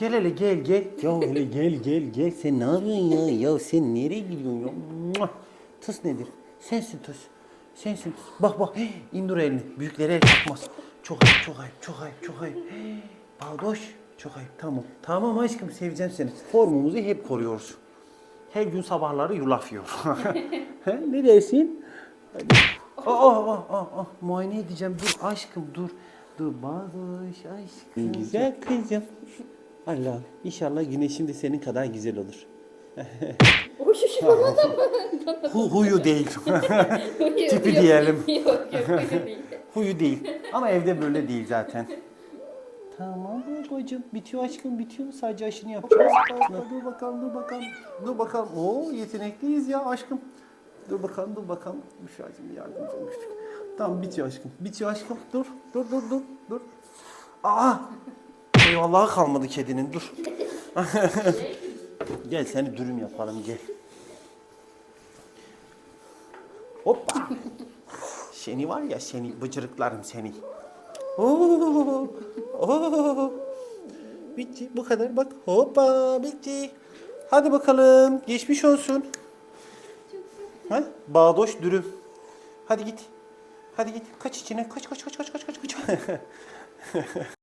Gel hele gel gel. Ya hele gel gel gel. Sen ne yapıyorsun ya? Ya sen nereye gidiyorsun ya? Mua! Tıs nedir? Sensin tıs. Sensin tıs. Bak bak. Hey, indir elini. Büyüklere el kalkmaz. Çok ayıp, çok ayıp, çok ayıp, çok ayıp. Hey, Baldoş. Çok ayıp. Tamam. Tamam aşkım seveceğim seni. Formumuzu hep koruyoruz. Her gün sabahları yulaf yiyor. He, ne dersin? Hadi. Aa, aa, aa, aa, muayene edeceğim. Dur aşkım dur. Dur Baldoş aşkım. Güzel kızım. Allah inşallah güneşim de senin kadar güzel olur. O şu bana da mı? Hu, huyu değil. Yok, Tipi yok. diyelim. Yok yok öyle değil. huyu değil. Ama evde böyle değil zaten. Tamam babacığım. Bitiyor aşkım bitiyor. Sadece aşını yapacağız. dur bakalım dur bakalım. Dur bakalım. Oo yetenekliyiz ya aşkım. Dur bakalım dur bakalım. Müşahacım yardımcı olmuştuk. Tamam bitiyor aşkım. Bitiyor aşkım. Dur dur dur dur dur. Aa! Eyvallah kalmadı kedinin dur. gel seni dürüm yapalım gel. Hoppa. Seni var ya seni bıcırıklarım seni. Oo, oo. Bitti bu kadar bak. Hoppa bitti. Hadi bakalım geçmiş olsun. Ha? Bağdoş dürüm. Hadi git. Hadi git. Kaç içine. Kaç kaç kaç kaç kaç kaç. kaç.